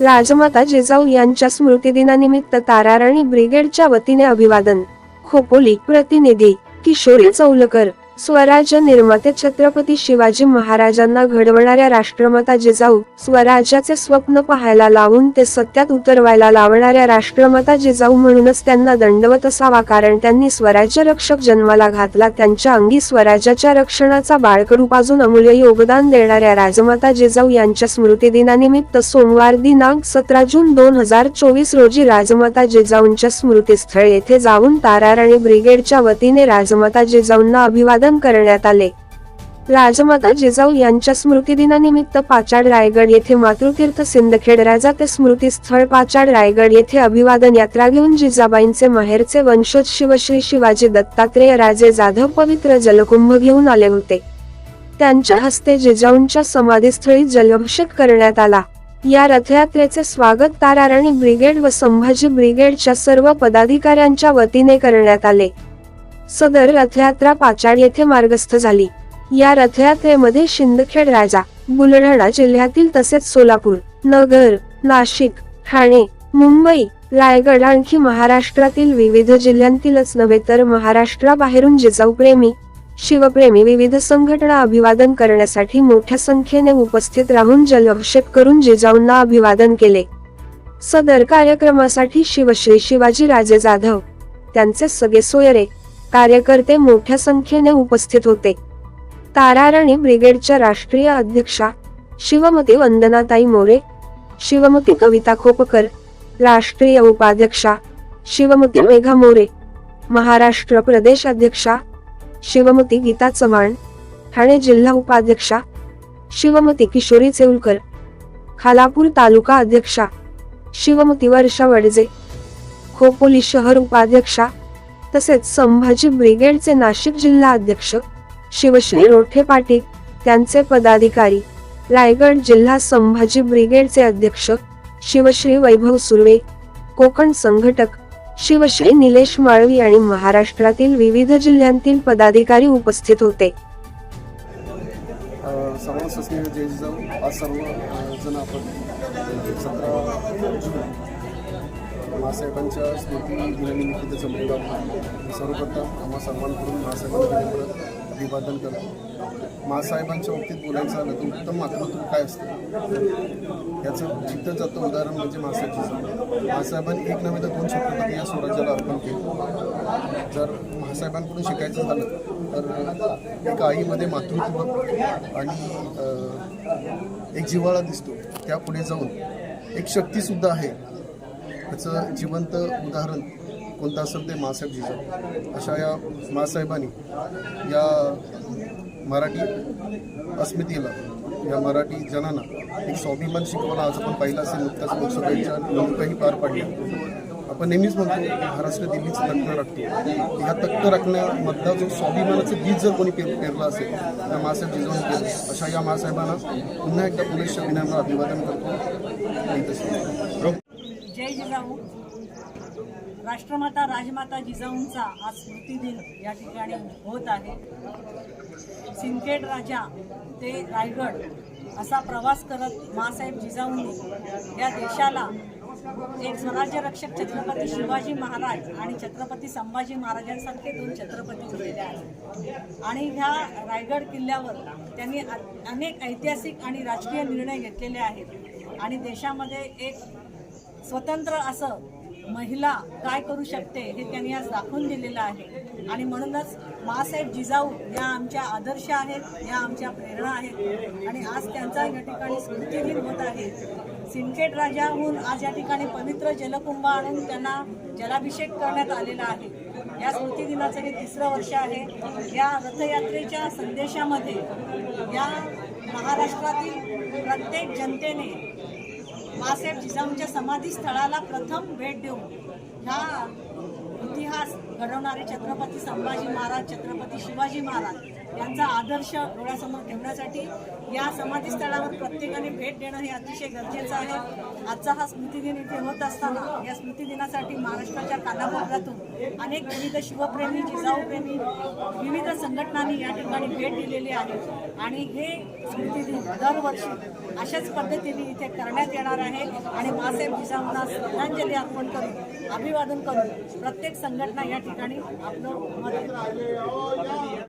राजमाता जिजाऊ यांच्या स्मृतिदिनानिमित्त ताराराणी ब्रिगेडच्या वतीने अभिवादन. खोपोली प्रतिनिधी किशोरी चौलकर. स्वराज्य निर्माते छत्रपती शिवाजी महाराजांना घडवणाऱ्या राष्ट्रमता जिजाऊ स्वराज्याचे स्वप्न पाहायला लावून ते सत्यात उतरवायला लावणाऱ्या राष्ट्रमता जिजाऊ म्हणूनच त्यांना दंडवत असावा कारण त्यांनी स्वराज्य रक्षक जन्माला घातला. त्यांच्या अंगी स्वराज्याच्या रक्षणाचा बाळकरूप अजून अमूल्य योगदान देणाऱ्या राजमाता जिजाऊ यांच्या स्मृतिदिनानिमित्त सोमवार दिनांक सतरा जून दोन हजार चोवीस रोजी राजमाता जिजाऊंच्या स्मृतीस्थळ येथे जाऊन ताराराणी ब्रिगेडच्या वतीने राजमाता जिजाऊंना अभिवादन करण्यात आले. राजमाता जिजाऊ यांच्या स्मृतिदिनानिमित्त पाचाड रायगड येथे मातृतीर्थ सिंदखेड राजा ते स्मृतीस्थळ पाचाड रायगड येथे अभिवादन यात्रा घेऊन जिजाबाईंचे माहेरचे वंशज शिवश्री शिवाजी दत्तात्रेय राजे जाधव पवित्र जलकुंभ घेऊन आले होते. त्यांच्या हस्ते जिजाऊंच्या समाधीस्थळी जलाभिषेक करण्यात आला. या रथयात्रेचे स्वागत ताराराणी ब्रिगेड व संभाजी ब्रिगेडच्या सर्व पदाधिकाऱ्यांच्या वतीने करण्यात आले. सदर रथयात्रा पाचाड येथे मार्गस्थ झाली. या रथयात्रेमध्ये शिंदखेड राजा बुलढाणा जिल्ह्यातील तसेच सोलापूर नगर नाशिक ठाणे मुंबई रायगड आणखी महाराष्ट्रातील विविध जिल्ह्यांतीलच नव्हे तर महाराष्ट्राबाहेरून जिजाऊ प्रेमी शिवप्रेमी विविध संघटना अभिवादन करण्यासाठी मोठ्या संख्येने उपस्थित राहून जलाभिषेक करून जिजाऊंना अभिवादन केले. सदर कार्यक्रमासाठी शिवश्री शिवाजी राजे जाधव त्यांचे सगळे सोयरे कार्यकर्ते मोठ्या संख्येने उपस्थित होते. ताराराणी ब्रिगेडच्या राष्ट्रीय अध्यक्षा शिवमती वंदनाताई मोरे शिवमती कविता खोपकर राष्ट्रीय उपाध्यक्षा शिवमती मेघा मोरे महाराष्ट्र प्रदेश अध्यक्षा शिवमती गीता चव्हाण ठाणे जिल्हा उपाध्यक्षा शिवमती किशोरी चेऊलकर खालापूर तालुका अध्यक्षा शिवमती वर्षा वडजे खोपोली शहर उपाध्यक्षा तसेच संभाजी ब्रिगेडचे नाशिक जिल्हा अध्यक्ष शिवश्री रोठे पाटील त्यांचे पदाधिकारी रायगड जिल्हा संभाजी ब्रिगेडचे अध्यक्ष शिवश्री वैभव सुर्वे कोकण संघटक शिवश्री निलेश माळवी आणि महाराष्ट्रातील विविध जिल्ह्यांतील पदाधिकारी उपस्थित होते. सर्व जय जिजाऊ आज सर्व जण आपण सतरा जून मासाहेबांच्या स्मृती दिनानिमित्त मुलगा आहोत सर्वप्रथम आम्हा सर्वांकडून मासाहेबांकडे अभिवादन करा मासाहेबांच्या बाबतीत बोलायचं झालं तर उत्तम मातृत्व काय असतं? याचं जिथं जातं उदाहरण म्हणजे मासाहेब जिजाऊ मासाहेबांनी एक नव्हे तर दोन छत्रपती या स्वराज्याला अर्पण केलं. जर महासाहेबांकडून शिकायचं झालं तर एक आईमध्ये मातृत्व आणि एक जिव्हाळा दिसतो. त्यापुढे जाऊन एक शक्तीसुद्धा आहे. त्याचं जिवंत उदाहरण कोणतं असेल ते मासाहेब जिजाऊ अशा या मासाहेबांनी या मराठी अस्मितेला या मराठी जनांना एक स्वाभिमान शिकवला आज आपण पाहिलं असेल नुकत्याच लोकसभेच्या निवडणुकाही पार पाडल्या. आपण नेहमीच म्हणतो की महाराष्ट्र दिल्लीचं तक्क राखतो. ह्या तक्क राखण्यामधला जो स्वाभिमानाचं बीज जर कोणी पेर पेरलं असेल त्या मासाहेब जिजाऊन केलं अशा या मासाहेबांना पुन्हा एकदा पुलिस विनम्र अभिवादन करतो. आणि तसे. जय जिजाऊ राष्ट्रमाता राजमाता जिजाऊंचा आज स्मृतिदिन या ठिकाणी होत आहे. सिंदखेड राजा ते रायगड असा प्रवास करत मासाहेब जिजाऊंनी या देशाला एक स्वराज्य रक्षक छत्रपती शिवाजी महाराज आणि छत्रपती संभाजी महाराजांसारखे दोन छत्रपती दिलेले आहेत आणि ह्या रायगड किल्ल्यावर त्यांनी अनेक ऐतिहासिक आणि राजकीय निर्णय घेतलेले आहेत. आणि देशामध्ये एक स्वतंत्र असं महिला काय करू शकते हे त्यांनी आज दाखवून दिलेलं आहे. आणि म्हणूनच मासाहेब जिजाऊ या आमच्या आदर्श आहेत या आमच्या प्रेरणा आहेत. आणि आज त्यांचा या ठिकाणी स्मृतिदिन होत आहे. सिंदखेड राजाहून आज या ठिकाणी पवित्र जलकुंभ आणून त्यांना जलाभिषेक करण्यात आलेला आहे. या स्मृतिदिनाचं हे तिसरं वर्ष आहे. या रथयात्रेच्या संदेशामध्ये या महाराष्ट्रातील प्रत्येक जनतेने मासाहेब जिजाऊंच्या समाधी स्थळाला प्रथम भेट देऊन ह्या इतिहास घडवणारे छत्रपती संभाजी महाराज छत्रपती शिवाजी महाराज यांचा आदर्श डोळ्यासमोर ठेवण्यासाठी या समाधीस्थळावर प्रत्येकाने भेट देणं हे अतिशय गरजेचं आहे. आजचा हा स्मृतिदिन इथे होत असताना या स्मृतिदिनासाठी महाराष्ट्राच्या कानाकोपऱ्यातून अनेक विविध शिवप्रेमी जिजाऊप्रेमी विविध संघटनांनी या ठिकाणी भेट दिलेली आहे. आणि हे स्मृतिदिन दरवर्षी अशाच पद्धतीने इथे करण्यात येणार आहे. आणि मासाहेब जिजाऊंना श्रद्धांजली अर्पण करून अभिवादन करून प्रत्येक संघटना या ठिकाणी आपलं मत